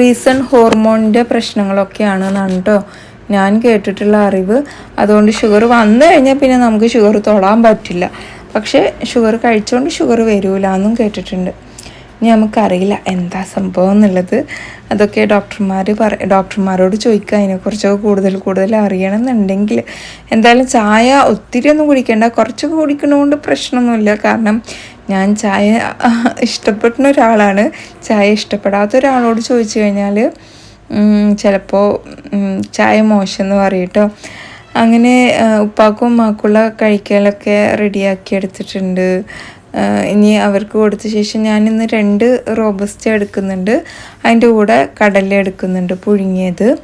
റീസൺ ഹോർമോണിന്റെ പ്രശ്നങ്ങളൊക്കെയാണ് എന്നാണ് കേട്ടോ ഞാൻ കേട്ടിട്ടുള്ള അറിവ്. അതുകൊണ്ട് ഷുഗർ വന്നു കഴിഞ്ഞാൽ പിന്നെ നമുക്ക് ഷുഗർ തൊടാൻ പറ്റില്ല. പക്ഷേ ഷുഗർ കഴിച്ചുകൊണ്ട് ഷുഗർ വരില്ല എന്നും കേട്ടിട്ടുണ്ട്. ഇനി നമുക്കറിയില്ല എന്താ സംഭവം എന്നുള്ളത്. അതൊക്കെ ഡോക്ടർമാർ പറ ഡോക്ടർമാരോട് ചോദിക്കുക. അതിനെക്കുറിച്ചൊക്കെ കൂടുതൽ കൂടുതൽ അറിയണം എന്നുണ്ടെങ്കിൽ എന്തായാലും ചായ ഒത്തിരി ഒന്നും കുടിക്കേണ്ട. കുറച്ചൊക്കെ കുടിക്കണതുകൊണ്ട് പ്രശ്നമൊന്നുമില്ല. കാരണം ഞാൻ ചായ ഇഷ്ടപ്പെടുന്ന ഒരാളാണ്. ചായ ഇഷ്ടപ്പെടാത്ത ഒരാളോട് ചോദിച്ചു കഴിഞ്ഞാൽ ചിലപ്പോൾ ചായ മോശം എന്ന് പറയട്ടോ. അങ്ങനെ ഉപ്പാക്കും ഉമ്മാക്കുള്ള കഴിക്കലൊക്കെ റെഡിയാക്കി എടുത്തിട്ടുണ്ട്. ഇനി അവർക്ക് കൊടുത്ത ശേഷം ഞാനിന്ന് രണ്ട് റോബസ്റ്റ് എടുക്കുന്നുണ്ട്. അതിന്റെ കൂടെ കടല എടുക്കുന്നുണ്ട് പുഴുങ്ങിയത്.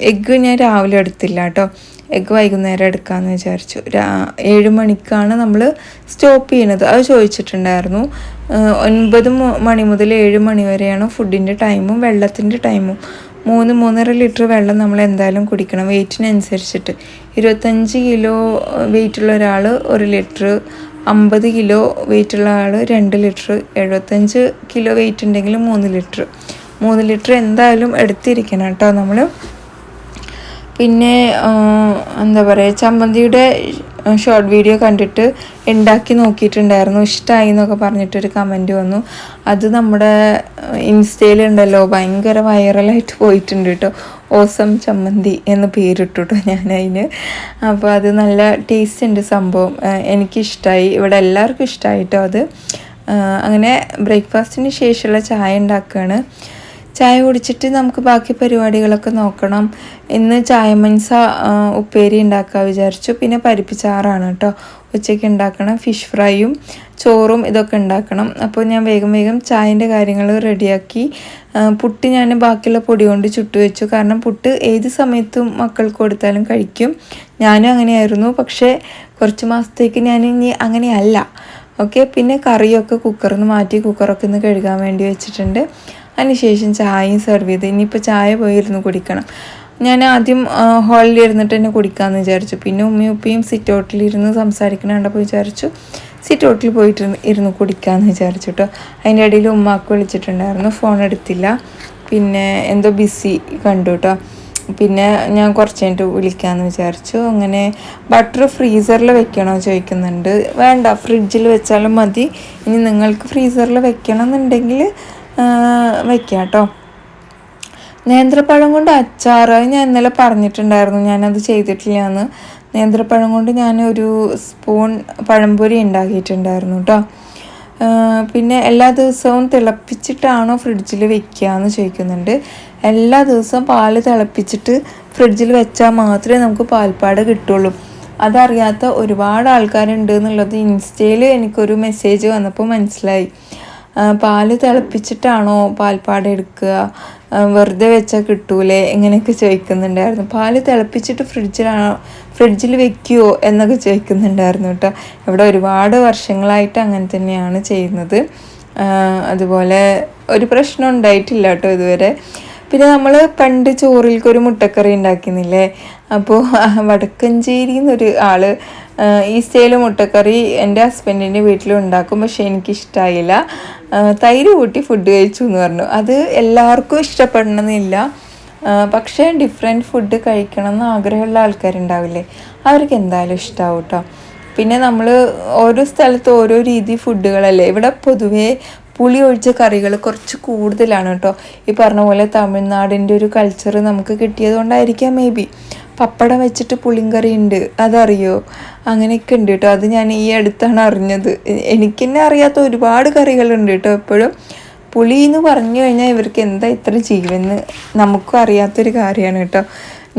എഗ്ഗ് ഞാൻ രാവിലെ എടുത്തില്ല കേട്ടോ. എഗ്ഗ് വൈകുന്നേരം എടുക്കാമെന്ന് വിചാരിച്ചു. ഏഴ് മണിക്കാണ് നമ്മൾ സ്റ്റോപ്പ് ചെയ്യണത്. അത് ചോദിച്ചിട്ടുണ്ടായിരുന്നു. ഒൻപത് മണി മുതൽ ഏഴ് മണി വരെയാണ് ഫുഡിന്റെ ടൈമും വെള്ളത്തിന്റെ ടൈമും. മൂന്ന് മൂന്നര ലിറ്റർ വെള്ളം നമ്മൾ എന്തായാലും കുടിക്കണം. വെയിറ്റിനനുസരിച്ചിട്ട്. ഇരുപത്തഞ്ച് കിലോ വെയിറ്റുള്ള ഒരാൾ ഒരു ലിറ്റർ അമ്പത് കിലോ വെയിറ്റുള്ള ആൾ രണ്ട് ലിറ്റർ എഴുപത്തഞ്ച് കിലോ വെയിറ്റ് ഉണ്ടെങ്കിൽ മൂന്ന് ലിറ്റർ മൂന്ന് ലിറ്റർ എന്തായാലും എടുത്തിരിക്കണം കേട്ടോ നമ്മൾ പിന്നെ എന്താ പറയുക ചമ്മന്തിയുടെ ഷോർട്ട് വീഡിയോ കണ്ടിട്ട് ഉണ്ടാക്കി നോക്കിയിട്ടുണ്ടായിരുന്നു. ഇഷ്ടമായി എന്നൊക്കെ പറഞ്ഞിട്ടൊരു കമന്റ് വന്നു. അത് നമ്മുടെ ഇൻസ്റ്റയിലുണ്ടല്ലോ ഭയങ്കര വൈറലായിട്ട് പോയിട്ടുണ്ട് കേട്ടോ. ഓസം ചമ്മന്തി എന്ന് പേരിട്ടുട്ടോ ഞാൻ അതിന് അപ്പോൾ അത് നല്ല ടേസ്റ്റ് ഉണ്ട് സംഭവം. എനിക്കിഷ്ടമായി ഇവിടെ എല്ലാവർക്കും ഇഷ്ടമായിട്ടോ അത്? അങ്ങനെ ബ്രേക്ക്ഫാസ്റ്റിന് ശേഷമുള്ള ചായ ഉണ്ടാക്കുകയാണ് ചായ കുടിച്ചിട്ട് നമുക്ക് ബാക്കി പരിപാടികളൊക്കെ നോക്കണം. ഇന്ന് ചായമൻസ ഉപ്പേരി ഉണ്ടാക്കാൻ വിചാരിച്ചു. പിന്നെ പരിപ്പിച്ചാറാണ് കേട്ടോ. ഉച്ചയ്ക്ക് ഉണ്ടാക്കണം ഫിഷ് ഫ്രൈയും ചോറും ഇതൊക്കെ ഉണ്ടാക്കണം. അപ്പോൾ ഞാൻ വേഗം വേഗം ചായന്റെ കാര്യങ്ങൾ റെഡിയാക്കി. പുട്ട് ഞാൻ ബാക്കിയുള്ള പൊടി കൊണ്ട് ചുട്ടുവെച്ചു കാരണം പുട്ട് ഏത് സമയത്തും മക്കൾക്ക് കൊടുത്താലും കഴിക്കും. ഞാനും അങ്ങനെയായിരുന്നു. പക്ഷേ കുറച്ച് മാസത്തേക്ക് ഞാൻ ഇനി അങ്ങനെയല്ല. ഓക്കെ പിന്നെ കറിയൊക്കെ കുക്കറിൽ നിന്ന് മാറ്റി കുക്കറൊക്കെ ഒന്ന് കഴുകാൻ വേണ്ടി വെച്ചിട്ടുണ്ട്. അതിനുശേഷം ചായയും സെർവ് ചെയ്ത് ഇനിയിപ്പോൾ ചായ പോയിരുന്ന് കുടിക്കണം. ഞാൻ ആദ്യം ഹാളിൽ ഇരുന്നിട്ട് തന്നെ കുടിക്കാമെന്ന് വിചാരിച്ചു. പിന്നെ ഉമ്മയും ഉപ്പയും സിറ്റ് ഔട്ടിൽ ഇരുന്ന് സംസാരിക്കണ കണ്ടപ്പോൾ വിചാരിച്ചു സിറ്റ് ഔട്ടിൽ പോയിട്ട് ഇരുന്ന് കുടിക്കാമെന്ന് വിചാരിച്ചു കേട്ടോ അതിന്റെ ഇടയിൽ ഉമ്മാക്ക് വിളിച്ചിട്ടുണ്ടായിരുന്നു ഫോൺ എടുത്തില്ല. പിന്നെ എന്തോ ബിസി കണ്ടു കേട്ടോ പിന്നെ ഞാൻ കുറച്ച് കഴിഞ്ഞിട്ട് വിളിക്കാമെന്ന് വിചാരിച്ചു. അങ്ങനെ ബട്ടർ ഫ്രീസറിൽ വെക്കണോ ചോദിക്കുന്നുണ്ട്. വേണ്ട ഫ്രിഡ്ജിൽ വെച്ചാലും മതി. ഇനി നിങ്ങൾക്ക് ഫ്രീസറിൽ വെക്കണം എന്നുണ്ടെങ്കിൽ വയ്ക്കാം കേട്ടോ നേന്ത്രപ്പഴം കൊണ്ട് അച്ചാർ ഞാൻ ഇന്നലെ പറഞ്ഞിട്ടുണ്ടായിരുന്നു. ഞാനത് ചെയ്തിട്ടില്ല എന്ന് നേന്ത്രപ്പഴം കൊണ്ട് ഞാൻ ഒരു സ്പൂൺ പഴംപൊരി ഉണ്ടാക്കിയിട്ടുണ്ടായിരുന്നു കേട്ടോ പിന്നെ എല്ലാ ദിവസവും തിളപ്പിച്ചിട്ടാണോ ഫ്രിഡ്ജിൽ വെക്കുക എന്ന് ചോദിക്കുന്നുണ്ട്. എല്ലാ ദിവസവും പാൽ തിളപ്പിച്ചിട്ട് ഫ്രിഡ്ജിൽ വെച്ചാൽ മാത്രമേ നമുക്ക് പാൽപ്പാട് കിട്ടുള്ളൂ. അതറിയാത്ത ഒരുപാട് ആൾക്കാരുണ്ട് എന്നുള്ളത് ഇൻസ്റ്റയിൽ എനിക്കൊരു മെസ്സേജ് വന്നപ്പോൾ മനസ്സിലായി. പാൽ തിളപ്പിച്ചിട്ടാണോ പാൽപ്പാട എടുക്കുക? വെറുതെ വെച്ചാൽ കിട്ടൂലേ? എങ്ങനെയൊക്കെ ചോദിക്കുന്നുണ്ടായിരുന്നു. പാൽ തിളപ്പിച്ചിട്ട് ഫ്രിഡ്ജിലാണോ ഫ്രിഡ്ജിൽ വെക്കുമോ എന്നൊക്കെ ചോദിക്കുന്നുണ്ടായിരുന്നു കേട്ടോ. ഇവിടെ ഒരുപാട് വർഷങ്ങളായിട്ട് അങ്ങനെ തന്നെയാണ് ചെയ്യുന്നത്. അതുപോലെ ഒരു പ്രശ്നം ഉണ്ടായിട്ടില്ല കേട്ടോ ഇതുവരെ. പിന്നെ നമ്മൾ പണ്ട് ചോറിൽക്കൊരു മുട്ടക്കറി ഉണ്ടാക്കുന്നില്ലേ? അപ്പോൾ വടക്കഞ്ചേരി എന്നൊരു ആൾ ഈ സ്റ്റൈൽ മുട്ടക്കറി എന്റെ ഹസ്ബൻഡിന്റെ വീട്ടിലും ഉണ്ടാക്കും പക്ഷേ എനിക്കിഷ്ടമായില്ല തൈര് കൂട്ടി ഫുഡ് കഴിച്ചു എന്ന് പറഞ്ഞു. അത് എല്ലാവർക്കും ഇഷ്ടപ്പെടണമെന്നില്ല പക്ഷേ ഡിഫറെന്റ് ഫുഡ് കഴിക്കണം എന്ന് ആഗ്രഹമുള്ള ആൾക്കാരുണ്ടാവില്ലേ? അവർക്ക് എന്തായാലും ഇഷ്ടമാവും കേട്ടോ പിന്നെ നമ്മൾ ഓരോ സ്ഥലത്ത് ഓരോ രീതി ഫുഡുകളല്ലേ ഇവിടെ പൊതുവേ പുളി ഒഴിച്ച കറികൾ കുറച്ച് കൂടുതലാണ് കേട്ടോ. ഈ പറഞ്ഞ പോലെ തമിഴ്നാടിന്റെ ഒരു കൾച്ചർ നമുക്ക് കിട്ടിയത് കൊണ്ടായിരിക്കാം മേ ബി പപ്പടം വെച്ചിട്ട് പുളിങ്കറി ഉണ്ട് അതറിയോ? അങ്ങനെയൊക്കെ ഉണ്ട് കേട്ടോ. അത് ഞാൻ ഈ അടുത്താണ് അറിഞ്ഞത്. എനിക്ക് തന്നെ അറിയാത്ത ഒരുപാട് കറികളുണ്ട് കേട്ടോ എപ്പോഴും. പുളി എന്ന് പറഞ്ഞു കഴിഞ്ഞാൽ ഇവർക്ക് എന്താ ഇത്ര ജീവെന്ന് നമുക്കും അറിയാത്തൊരു കാര്യമാണ് കേട്ടോ.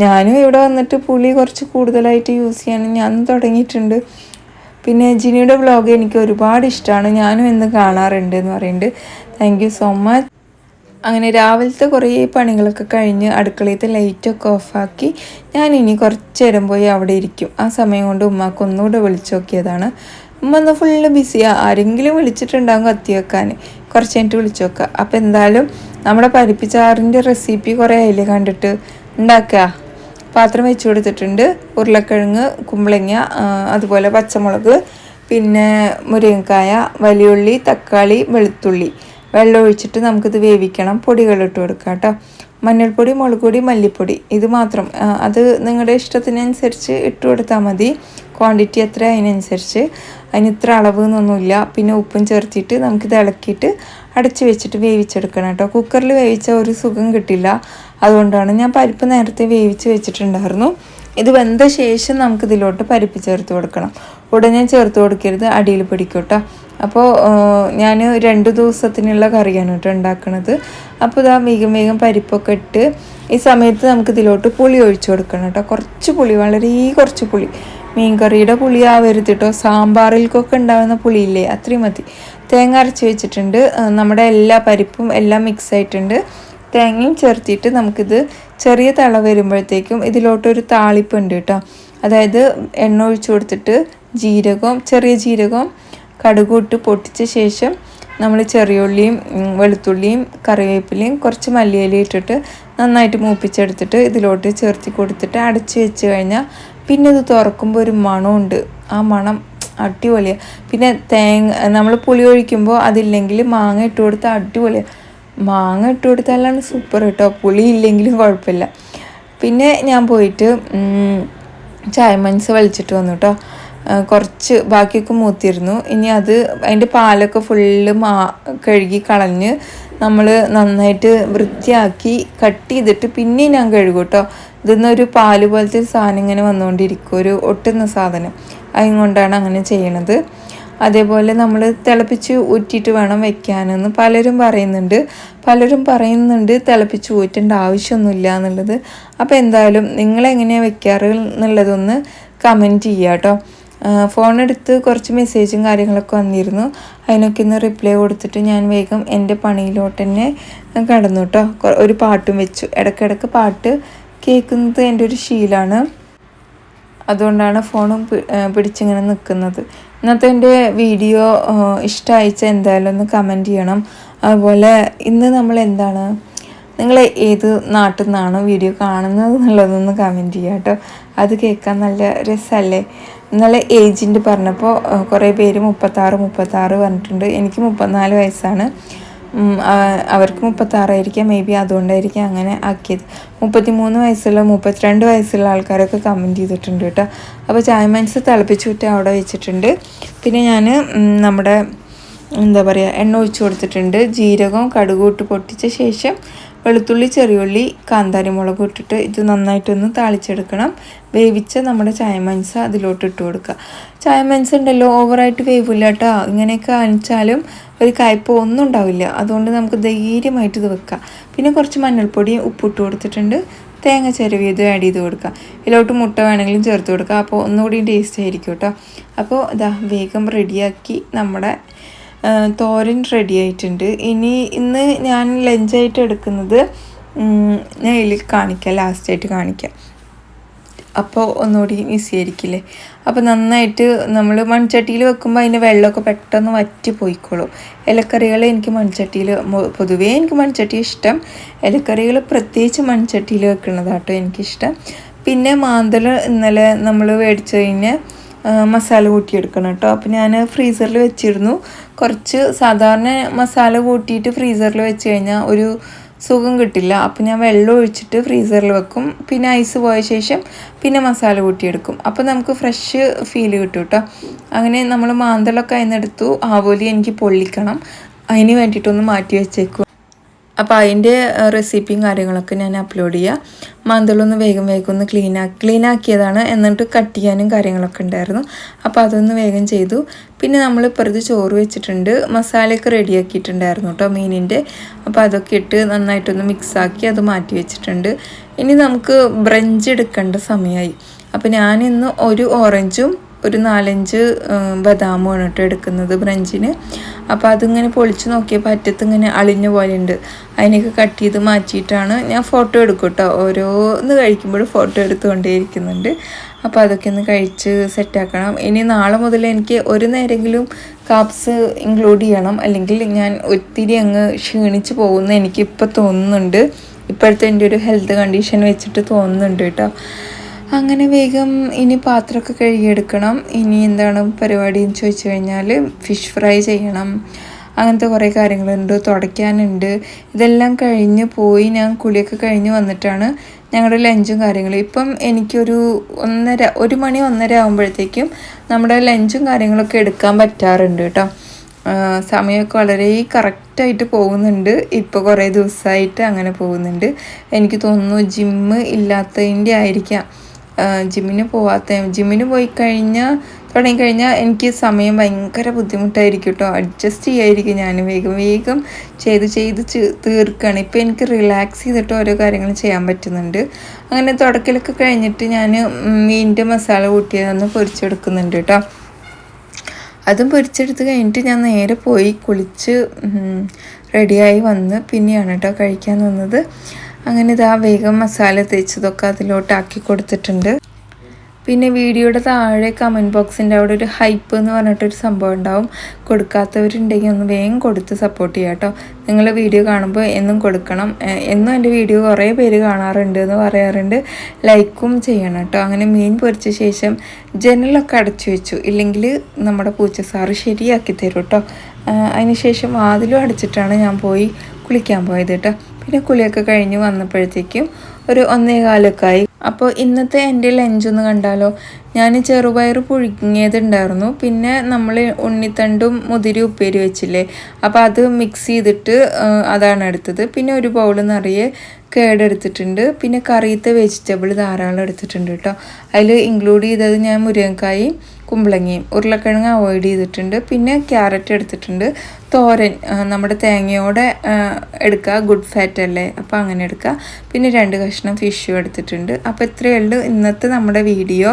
ഞാനും ഇവിടെ വന്നിട്ട് പുളി കുറച്ച് കൂടുതലായിട്ട് യൂസ് ചെയ്യാൻ ഞാൻ തുടങ്ങിയിട്ടുണ്ട്. പിന്നെ ജിനിയുടെ വ്ളോഗ് എനിക്ക് ഒരുപാട് ഇഷ്ടമാണ് ഞാനും എന്ന് കാണാറുണ്ട് എന്ന് പറയുന്നുണ്ട്. താങ്ക് യു സോ മച്ച് അങ്ങനെ രാവിലത്തെ കുറേ പണികളൊക്കെ കഴിഞ്ഞ് അടുക്കളയത്തെ ലൈറ്റൊക്കെ ഓഫാക്കി ഞാൻ ഇനി കുറച്ച് നേരം പോയി അവിടെ ഇരിക്കും. ആ സമയം കൊണ്ട് ഉമ്മാക്ക് ഒന്നുകൂടെ വിളിച്ചു നോക്കിയതാണ്. ഉമ്മ എന്നാൽ ഫുള്ള് ബിസിയാണ് ആരെങ്കിലും വിളിച്ചിട്ടുണ്ടാകും കത്തി വെക്കാൻ. കുറച്ച് കഴിഞ്ഞിട്ട് വിളിച്ചു നോക്കുക അപ്പോൾ എന്തായാലും നമ്മുടെ പരിപ്പിച്ചാറിന്റെ റെസിപ്പി കുറേ അതിൽ കണ്ടിട്ട്? ഉണ്ടാക്കുക പാത്രം വെച്ച് കൊടുത്തിട്ടുണ്ട്. ഉരുളക്കിഴങ്ങ് കുമ്പളങ്ങ അതുപോലെ പച്ചമുളക് പിന്നെ മുരിങ്ങക്കായ വലിയുള്ളി തക്കാളി വെളുത്തുള്ളി. വെള്ളം ഒഴിച്ചിട്ട് നമുക്കിത് വേവിക്കണം. പൊടികളിട്ട് കൊടുക്കാം കേട്ടോ. മഞ്ഞൾപ്പൊടി മുളക് പൊടി മല്ലിപ്പൊടി. ഇത് മാത്രം. അത് നിങ്ങളുടെ ഇഷ്ടത്തിനനുസരിച്ച് ഇട്ട് കൊടുത്താൽ മതി. ക്വാണ്ടിറ്റി എത്ര അതിനനുസരിച്ച്. അതിന് ഇത്ര അളവ് എന്നൊന്നുമില്ല പിന്നെ ഉപ്പും ചേർത്തിട്ട് നമുക്കിത് ഇളക്കിയിട്ട് അടച്ച് വെച്ചിട്ട് വേവിച്ചെടുക്കണം കേട്ടോ. കുക്കറിൽ വേവിച്ച ഒരു സുഖം കിട്ടില്ല. അതുകൊണ്ടാണ് ഞാൻ പരിപ്പ് നേരത്തെ വേവിച്ച് വെച്ചിട്ടുണ്ടായിരുന്നു. ഇത് വെന്ത ശേഷം നമുക്കിതിലോട്ട് പരിപ്പ് ചേർത്ത് കൊടുക്കണം. ഉടനെ ചേർത്ത് കൊടുക്കരുത്. അടിയിൽ പിടിക്കും കേട്ടോ. അപ്പോൾ ഞാൻ രണ്ട് ദിവസത്തിനുള്ള കറിയാണ് കേട്ടോ ഉണ്ടാക്കുന്നത് അപ്പോൾ ഇതാ വേഗം വേഗം പരിപ്പൊക്കെ ഇട്ട് ഈ സമയത്ത് നമുക്ക് ഇതിലോട്ട് പുളി ഒഴിച്ചു കൊടുക്കണം കേട്ടോ. കുറച്ച് പുളി വളരെ കുറച്ച് പുളി. മീൻകറിയുടെ പുളി ആവരുത് കേട്ടോ. സാമ്പാറിൽക്കൊക്കെ ഉണ്ടാകുന്ന പുളിയില്ലേ അത്രയും മതി. തേങ്ങ അരച്ച് വെച്ചിട്ടുണ്ട്. നമ്മുടെ എല്ലാ പരിപ്പും എല്ലാം മിക്സ് ആയിട്ടുണ്ട്. തേങ്ങയും ചേർത്തിട്ട് നമുക്കിത് ചെറിയ തള വരുമ്പോഴത്തേക്കും ഇതിലോട്ടൊരു താളിപ്പുണ്ട് കേട്ടോ. അതായത് എണ്ണ ഒഴിച്ചു കൊടുത്തിട്ട് ജീരകവും ചെറിയ ജീരകവും കടുകും ഇട്ട് പൊട്ടിച്ച ശേഷം നമ്മൾ ചെറിയുള്ളിയും വെളുത്തുള്ളിയും കറിവേപ്പിലയും കുറച്ച് മല്ലിയിലയും ഇട്ടിട്ട് നന്നായിട്ട് മൂപ്പിച്ചെടുത്തിട്ട് ഇതിലോട്ട് ചേർത്തി കൊടുത്തിട്ട് അടച്ചു വെച്ച് കഴിഞ്ഞാൽ പിന്നെ ഇത് തുറക്കുമ്പോൾ ഒരു മണമുണ്ട്. ആ മണം അടിപൊളിയാണ് പിന്നെ തേങ്ങ നമ്മൾ പുളി ഒഴിക്കുമ്പോൾ അതില്ലെങ്കിൽ മാങ്ങ ഇട്ട് കൊടുത്താൽ അടിപൊളിയാണ് മാങ്ങ ഇട്ട് കൊടുത്താലാണ് സൂപ്പർ കേട്ടോ പുളി ഇല്ലെങ്കിലും കുഴപ്പമില്ല. പിന്നെ ഞാൻ പോയിട്ട് ചായ മനസ്സ് വലിച്ചിട്ട് വന്നു കേട്ടോ കുറച്ച് ബാക്കിയൊക്കെ മൂത്തിരുന്നു ഇനി അത് അതിന്റെ പാലൊക്കെ ഫുള്ള് മാ കഴുകി കളഞ്ഞ് നമ്മൾ നന്നായിട്ട് വൃത്തിയാക്കി കട്ട് ചെയ്തിട്ട് പിന്നെ ഞാൻ കഴുകും കേട്ടോ ഇതെന്നൊരു പാൽ പോലത്തെ ഒരു സാധനം ഇങ്ങനെ വന്നുകൊണ്ടിരിക്കും ഒരു ഒട്ടുന്ന സാധനം. അതുകൊണ്ടാണ് അങ്ങനെ ചെയ്യണത്. അതേപോലെ നമ്മൾ തിളപ്പിച്ച് ഊറ്റിയിട്ട് വേണം വെക്കാനെന്ന് പലരും പറയുന്നുണ്ട്. പലരും പറയുന്നുണ്ട് തിളപ്പിച്ച് ഊറ്റേണ്ട ആവശ്യമൊന്നുമില്ല എന്നുള്ളത്. അപ്പോൾ എന്തായാലും നിങ്ങളെങ്ങനെയാണ് വെക്കാറ് എന്നുള്ളതൊന്ന് കമന്റ് ചെയ്യാം കേട്ടോ ഫോണെടുത്ത് കുറച്ച് മെസ്സേജും കാര്യങ്ങളൊക്കെ വന്നിരുന്നു. അതിനൊക്കെ ഒന്ന് റിപ്ലൈ കൊടുത്തിട്ട് ഞാൻ വേഗം എന്റെ പണിയിലോട്ട് തന്നെ കടന്നു കേട്ടോ ഒരു പാട്ടും വെച്ചു. ഇടയ്ക്കിടയ്ക്ക് പാട്ട് കേൾക്കുന്നത് എന്റെ ഒരു ശീലമാണ് അതുകൊണ്ടാണ് ഫോണും പിടിച്ചിങ്ങനെ നിൽക്കുന്നത് ഇന്നത്തെ എന്റെ വീഡിയോ ഇഷ്ടമായിച്ച എന്തായാലും ഒന്ന് കമന്റ് ചെയ്യണം. അതുപോലെ ഇന്ന് നമ്മൾ എന്താണ്? നിങ്ങൾ ഏത് നാട്ടിൽ നിന്നാണ് വീഡിയോ കാണുന്നത് എന്നുള്ളതൊന്ന് കമന്റ് ചെയ്യാം കേട്ടോ അത് കേൾക്കാൻ നല്ല രസമല്ലേ? ഇന്നലെ ഏജിന്റ് പറഞ്ഞപ്പോൾ കുറേ പേര് മുപ്പത്താറ് മുപ്പത്താറ് പറഞ്ഞിട്ടുണ്ട്. എനിക്ക് മുപ്പത്തിനാല് വയസ്സാണ്. അവർക്ക് മുപ്പത്താറായിരിക്കാം. മേ ബി അതുകൊണ്ടായിരിക്കാം അങ്ങനെ ആക്കിയത്. മുപ്പത്തി മൂന്ന് വയസ്സുള്ള മുപ്പത്തിരണ്ട് വയസ്സുള്ള ആൾക്കാരൊക്കെ കമന്റ് ചെയ്തിട്ടുണ്ട് കേട്ടോ. അപ്പോൾ ചായ മനസ്സ് തിളപ്പിച്ചു വിട്ട് അവിടെ വെച്ചിട്ടുണ്ട്. പിന്നെ ഞാൻ നമ്മുടെ എന്താ പറയുക എണ്ണ ഒഴിച്ച് കൊടുത്തിട്ടുണ്ട്. ജീരകവും കടുകൂട്ട് പൊട്ടിച്ച ശേഷം വെളുത്തുള്ളി ചെറിയുള്ളി കാന്താരി മുളക് ഇട്ടിട്ട് ഇത് നന്നായിട്ടൊന്ന് താളിച്ചെടുക്കണം. വേവിച്ച നമ്മുടെ ചായ മനസ്സ് അതിലോട്ട് ഇട്ട് കൊടുക്കുക. ചായ മനസ്സ് ഉണ്ടല്ലോ ഓവറായിട്ട് വേവില്ല കേട്ടോ. ഇങ്ങനെയൊക്കെ അണിച്ചാലും ഒരു കയ്പോ ഒന്നും ഉണ്ടാവില്ല. അതുകൊണ്ട് നമുക്ക് ധൈര്യമായിട്ട് ഇത് വെക്കാം. പിന്നെ കുറച്ച് മഞ്ഞൾപ്പൊടി ഉപ്പിട്ട് കൊടുത്തിട്ടുണ്ട്. തേങ്ങ ചിരവിയത് ആഡ് ചെയ്ത് കൊടുക്കുക. ഇതിലോട്ട് മുട്ട വേണമെങ്കിലും ചേർത്ത് കൊടുക്കുക. അപ്പോൾ ഒന്നുകൂടി ടേസ്റ്റ് ആയിരിക്കും കേട്ടോ. അപ്പോൾ ഇതാ വേഗം റെഡിയാക്കി നമ്മുടെ തോരൻ റെഡി ആയിട്ടുണ്ട്. ഇനി ഇന്ന് ഞാൻ ലഞ്ചായിട്ട് എടുക്കുന്നത് ഞാൻ ഇതിൽ കാണിക്കാം ലാസ്റ്റായിട്ട് കാണിക്കാം. അപ്പോൾ ഒന്നുകൂടി ഈസി ആയിരിക്കില്ലേ? അപ്പോൾ നന്നായിട്ട് നമ്മൾ മൺചട്ടിയിൽ വെക്കുമ്പോൾ അതിന്റെ വെള്ളമൊക്കെ പെട്ടെന്ന് വറ്റി പോയിക്കോളും ഇലക്കറികൾ എനിക്ക് മൺചട്ടിയിൽ പൊതുവേ എനിക്ക് മൺചട്ടി ഇഷ്ടം. ഇലക്കറികൾ പ്രത്യേകിച്ച് മൺചട്ടിയിൽ വെക്കുന്നതാട്ടോ എനിക്കിഷ്ടം. പിന്നെ മാന്തൽ ഇന്നലെ നമ്മൾ മേടിച്ചു കഴിഞ്ഞാൽ മസാല കൂട്ടിയെടുക്കണം കേട്ടോ. അപ്പോൾ ഞാൻ ഫ്രീസറിൽ വെച്ചിരുന്നു. കുറച്ച് സാധാരണ മസാല കൂട്ടിയിട്ട് ഫ്രീസറിൽ വെച്ച് കഴിഞ്ഞാൽ ഒരു സുഖം കിട്ടില്ല. അപ്പോൾ ഞാൻ വെള്ളം ഒഴിച്ചിട്ട് ഫ്രീസറിൽ വെക്കും. പിന്നെ ഐസ് പോയ ശേഷം പിന്നെ മസാല കൂട്ടിയെടുക്കും. അപ്പോൾ നമുക്ക് ഫ്രഷ് ഫീൽ കിട്ടും കേട്ടോ അങ്ങനെ നമ്മൾ മാന്തളൊക്കെ അതിനെടുത്തു ആവോലി എനിക്ക് പൊള്ളിക്കണം. അതിന് വേണ്ടിയിട്ടൊന്ന് മാറ്റി വെച്ചേക്കും. അപ്പോൾ അതിന്റെ റെസിപ്പിയും കാര്യങ്ങളൊക്കെ ഞാൻ അപ്ലോഡ് ചെയ്യുക മന്തളൊന്ന് വേഗം വേഗം ഒന്ന് ക്ലീൻ ആക്കിയതാണ് എന്നിട്ട് കട്ട് ചെയ്യാനും കാര്യങ്ങളൊക്കെ ഉണ്ടായിരുന്നു. അപ്പോൾ അതൊന്ന് വേഗം ചെയ്തു. പിന്നെ നമ്മൾ ഇപ്പുറത്ത് ചോറ് വെച്ചിട്ടുണ്ട്. മസാലയൊക്കെ റെഡിയാക്കിയിട്ടുണ്ടായിരുന്നു കേട്ടോ മീനിന്റെ അപ്പോൾ അതൊക്കെ ഇട്ട് നന്നായിട്ടൊന്ന് മിക്സാക്കി അത് മാറ്റി വെച്ചിട്ടുണ്ട്. ഇനി നമുക്ക് ബ്രഞ്ച് എടുക്കേണ്ട സമയമായി അപ്പോൾ ഞാനിന്ന് ഒരു ഓറഞ്ചും ഒരു നാലഞ്ച് ബദാമുമാണ് കേട്ടോ എടുക്കുന്നത് ബ്രഞ്ചിന്. അപ്പോൾ അതിങ്ങനെ പൊളിച്ച് നോക്കിയപ്പോൾ അറ്റത്ത് ഇങ്ങനെ അളിഞ്ഞ പോലെ ഉണ്ട് അതിനൊക്കെ കട്ട് ചെയ്ത് മാറ്റിയിട്ടാണ് ഞാൻ ഫോട്ടോ എടുക്കും കേട്ടോ. ഓരോന്ന് കഴിക്കുമ്പോഴും ഫോട്ടോ എടുത്തുകൊണ്ടേയിരിക്കുന്നുണ്ട്. അപ്പോൾ അതൊക്കെ ഒന്ന് കഴിച്ച് സെറ്റാക്കണം. ഇനി നാളെ മുതൽ എനിക്ക് ഒരു നേരെങ്കിലും കാപ്സ് ഇൻക്ലൂഡ് ചെയ്യണം. അല്ലെങ്കിൽ ഞാൻ ഒത്തിരി അങ്ങ് ക്ഷീണിച്ച് പോകുന്ന എനിക്കിപ്പോൾ തോന്നുന്നുണ്ട്. ഇപ്പോഴത്തെ എന്റെ ഒരു ഹെൽത്ത് കണ്ടീഷൻ വെച്ചിട്ട് തോന്നുന്നുണ്ട് കേട്ടോ. അങ്ങനെ വേഗം ഇനി പാത്രമൊക്കെ കഴുകിയെടുക്കണം. ഇനി എന്താണ് പരിപാടി എന്ന് ചോദിച്ചു കഴിഞ്ഞാൽ ഫിഷ് ഫ്രൈ ചെയ്യണം. അങ്ങനത്തെ കുറേ കാര്യങ്ങളുണ്ട് തുടയ്ക്കാനുണ്ട്. ഇതെല്ലാം കഴിഞ്ഞ് പോയി ഞാൻ കുളിയൊക്കെ കഴിഞ്ഞ് വന്നിട്ടാണ് ഞങ്ങളുടെ ലഞ്ചും കാര്യങ്ങളും. ഇപ്പം എനിക്കൊരു ഒന്നര ഒരു മണി ഒന്നര ആകുമ്പോഴത്തേക്കും നമ്മുടെ ലഞ്ചും കാര്യങ്ങളൊക്കെ എടുക്കാൻ പറ്റാറുണ്ട് കേട്ടോ. സമയമൊക്കെ വളരെ കറക്റ്റായിട്ട് പോകുന്നുണ്ട്. ഇപ്പോൾ കുറേ ദിവസമായിട്ട് അങ്ങനെ പോകുന്നുണ്ട്. എനിക്ക് തോന്നുന്നു ജിമ്മ് ഇല്ലാത്തതിന്റെ ആയിരിക്കാം. ജിമ്മിന് പോവാത്ത ജിമ്മിന് പോയി കഴിഞ്ഞാൽ തുടങ്ങിക്കഴിഞ്ഞാൽ എനിക്ക് സമയം ഭയങ്കര ബുദ്ധിമുട്ടായിരിക്കും കേട്ടോ അഡ്ജസ്റ്റ് ചെയ്യായിരിക്കും ഞാൻ വേഗം വേഗം ചെയ്ത് ചെയ്ത് തീർക്കുകയാണ് ഇപ്പോൾ എനിക്ക് റിലാക്സ് ചെയ്തിട്ട് ഓരോ കാര്യങ്ങൾ ചെയ്യാൻ പറ്റുന്നുണ്ട്. അങ്ങനെ തുടക്കലൊക്കെ കഴിഞ്ഞിട്ട് ഞാൻ മീനിന്റെ മസാല കൂട്ടിയതൊന്ന് പൊരിച്ചെടുക്കുന്നുണ്ട് കേട്ടോ അതും പൊരിച്ചെടുത്ത് കഴിഞ്ഞിട്ട് ഞാൻ നേരെ പോയി കുളിച്ച് റെഡിയായി വന്ന് പിന്നെയാണ് കേട്ടോ കഴിക്കാൻ വന്നത് അങ്ങനെ ഇതാ വേഗം മസാല തേച്ചതൊക്കെ അതിലോട്ടാക്കി കൊടുത്തിട്ടുണ്ട്. പിന്നെ വീഡിയോയുടെ താഴെ കമന്റ് ബോക്സിന്റെ അവിടെ ഒരു ഹൈപ്പ് എന്ന് പറഞ്ഞിട്ടൊരു സംഭവം ഉണ്ടാവും. കൊടുക്കാത്തവരുണ്ടെങ്കിൽ ഒന്ന് വേഗം കൊടുത്ത് സപ്പോർട്ട് ചെയ്യാം കേട്ടോ നിങ്ങൾ വീഡിയോ കാണുമ്പോൾ എന്നും കൊടുക്കണം. എന്നും എന്റെ വീഡിയോ കുറേ പേര് കാണാറുണ്ട് എന്ന് പറയാറുണ്ട്. ലൈക്കും ചെയ്യണം കേട്ടോ അങ്ങനെ മീൻ പൊരിച്ച ശേഷം ജനലൊക്കെ അടച്ചു വെച്ചു. ഇല്ലെങ്കിൽ നമ്മുടെ പൂച്ച സാറ് ശരിയാക്കി തരും കേട്ടോ അതിനുശേഷം വാതിലും അടച്ചിട്ടാണ് ഞാൻ പോയി കുളിക്കാൻ പോയത് കേട്ടോ പിന്നെ കുളിയൊക്കെ കഴിഞ്ഞ് വന്നപ്പോഴത്തേക്കും ഒരു ഒന്നേകാലൊക്കെ ആയി അപ്പോൾ ഇന്നത്തെ എന്റെ ലഞ്ച് ഒന്ന് കണ്ടാലോ? ഞാൻ ചെറുപയർ പുഴുങ്ങിയതുണ്ടായിരുന്നു. പിന്നെ നമ്മൾ ഉണ്ണിത്തണ്ടും മുതിരി ഉപ്പേരി വെച്ചില്ലേ? അപ്പോൾ അത് മിക്സ് ചെയ്തിട്ട് അതാണ് എടുത്തത്. പിന്നെ ഒരു ബൗൾ നിറയെ കേടെടുത്തിട്ടുണ്ട് പിന്നെ കറിയത്തെ വെജിറ്റബിൾ ധാരാളം എടുത്തിട്ടുണ്ട് കേട്ടോ. അതിൽ ഇൻക്ലൂഡ് ചെയ്തത് ഞാൻ മുരിങ്ങക്കായി കുമ്പളങ്ങയും ഉരുളക്കിഴങ്ങ് അവോയ്ഡ് ചെയ്തിട്ടുണ്ട്. പിന്നെ ക്യാരറ്റ് എടുത്തിട്ടുണ്ട്. തോരൻ നമ്മുടെ തേങ്ങയോടെ എടുക്കുക. ഗുഡ് ഫാറ്റ് അല്ലേ? അപ്പോൾ അങ്ങനെ എടുക്കുക. പിന്നെ രണ്ട് കഷ്ണം ഫിഷും എടുത്തിട്ടുണ്ട്. അപ്പോൾ ഇത്രയേ ഉള്ളൂ ഇന്നത്തെ നമ്മുടെ വീഡിയോ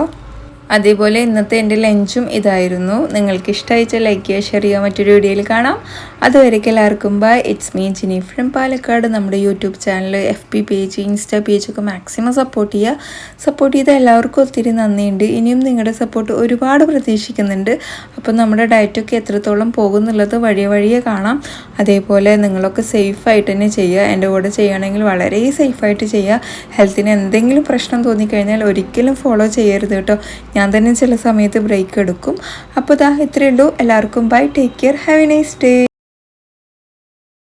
അതേപോലെ ഇന്നത്തെ എന്റെ ലഞ്ചും ഇതായിരുന്നു. നിങ്ങൾക്ക് ഇഷ്ടമായിച്ച ലൈക്ക് ചെയ്യുക ഷെയർ ചെയ്യുക മറ്റൊരു വീഡിയോയിൽ കാണാം. അതുവരേക്കും എല്ലാവർക്കും bye it's me Jini from Palakkad. നമ്മുടെ YouTube channel F P page insta പേജൊക്കെ maximum support ചെയ്യുക. സപ്പോർട്ട് ചെയ്ത എല്ലാവർക്കും ഒത്തിരി നന്ദിയുണ്ട്. ഇനിയും നിങ്ങളുടെ സപ്പോർട്ട് ഒരുപാട് പ്രതീക്ഷിക്കുന്നുണ്ട്. അപ്പം നമ്മുടെ ഡയറ്റൊക്കെ എത്രത്തോളം പോകുന്നുള്ളത് വഴിയെ വഴിയെ കാണാം. അതേപോലെ നിങ്ങളൊക്കെ സേഫായിട്ട് തന്നെ ചെയ്യുക. എന്റെ കൂടെ ചെയ്യുകയാണെങ്കിൽ വളരെ സേഫായിട്ട് ചെയ്യുക. ഹെൽത്തിന് എന്തെങ്കിലും പ്രശ്നം തോന്നിക്കഴിഞ്ഞാൽ ഒരിക്കലും ഫോളോ ചെയ്യരുത് കേട്ടോ. ഞാൻ തന്നെ ചില സമയത്ത് ബ്രേക്ക് എടുക്കും. അപ്പോൾ ഇതാ ഇത്രയേ ഉള്ളൂ. എല്ലാവർക്കും bye take care have a nice day